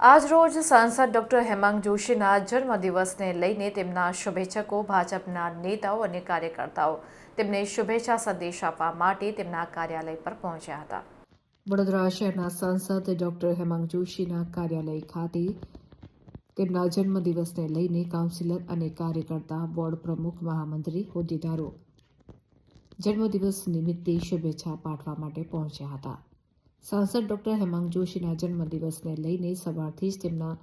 આજરોજ સાંસદ ડોક્ટર હેમાંગ જોશીના જન્મદિવસને લઈને તેમના શુભેચ્છકો, ભાજપના નેતાઓ અને કાર્યકર્તાઓ તેમને શુભેચ્છા સંદેશ આપવા માટે તેમના કાર્યાલય પર પહોંચ્યા હતા. વડોદરા શહેરના સાંસદ ડોક્ટર હેમાંગ જોશીના કાર્યાલય ખાતે તેમના જન્મદિવસને લઈને કાઉન્સિલર અને કાર્યકર્તા બોર્ડ પ્રમુખ મહામંત્રી હોદ્દેદારો જન્મદિવસ નિમિત્તે શુભેચ્છા પાઠવા માટે પહોંચ્યા હતા. સાંસદ ડૉક્ટર હેમાંગ જોશીના જન્મદિવસને લઈને સવારથી જ તેમના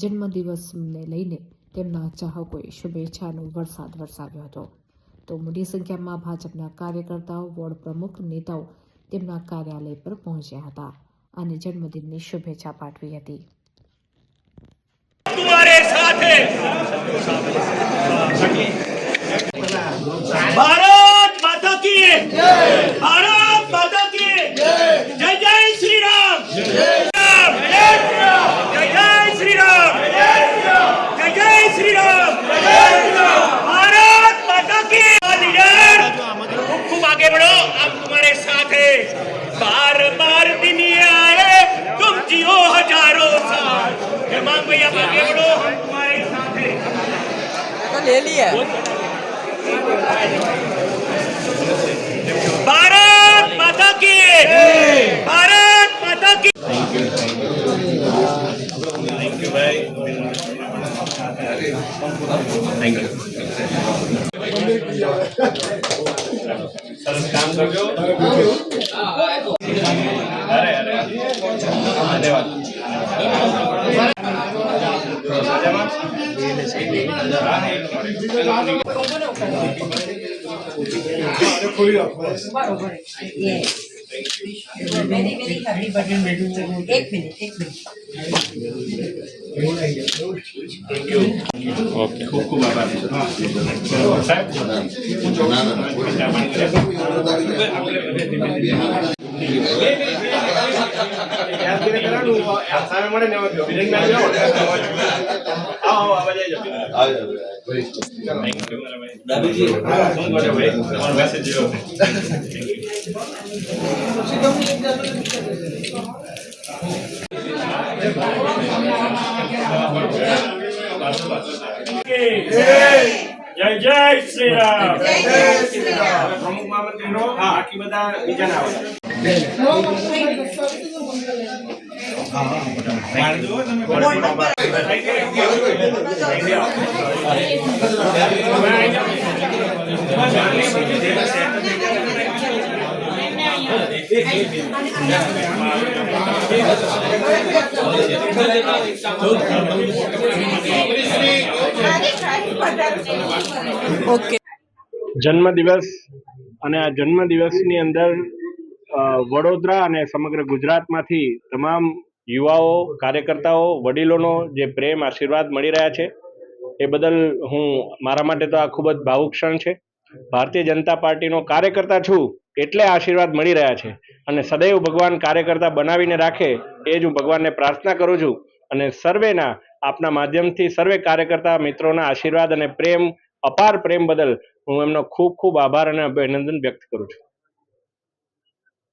જન્મદિવસને લઈને તેમના ચાહકોએ શુભેચ્છાનો વરસાદ વરસાવ્યો હતો. તો મોટી સંખ્યામાં ભાજપના કાર્યકર્તાઓ, વોર્ડ પ્રમુખ, નેતાઓ તેમના કાર્યાલય પર પહોંચ્યા હતા અને જન્મદિનની શુભેચ્છા પાઠવી હતી. अब तुम्हारे साथ है। बार बार दिन आए तुम जियो हज़ारों साल। इमाम भैया आगे बढ़ो हम तुम्हारे साथ है। तो ले लिया। भारत माता की भारत माता की थैंक यू भाई थैंक यू અરે અરે ધન્યવાદ very very very very happy birthday one minute one minute thank you. okay khukku baba sir message જોયો જય જય શ્રી રામ પ્રમુખ મહામંત્રીનો બાકી બધા બીજાના આવે ઓકે જન્મદિવસ અને આ જન્મદિવસની અંદર વડોદરા અને સમગ્ર ગુજરાતમાંથી તમામ યુવાઓ, કાર્યકર્તાઓ, વડીલોનો જે પ્રેમ, આશીર્વાદ મળી રહ્યા છે, એ બદલ હું મારા માટે તો આ ખૂબ જ ભાવુક ક્ષણ છે. ભારતીય જનતા પાર્ટીનો કાર્યકર્તા છું એટલે આશીર્વાદ મળી રહ્યા છે અને સદૈવ ભગવાન કાર્યકર્તા બનાવીને રાખે એ જ હું ભગવાનને પ્રાર્થના કરું છું અને સર્વેના આપના માધ્યમથી સર્વે કાર્યકર્તા મિત્રોના આશીર્વાદ અને પ્રેમ, અપાર પ્રેમ બદલ હું એમનો ખૂબ ખૂબ આભાર અને અભિનંદન વ્યક્ત કરું છું.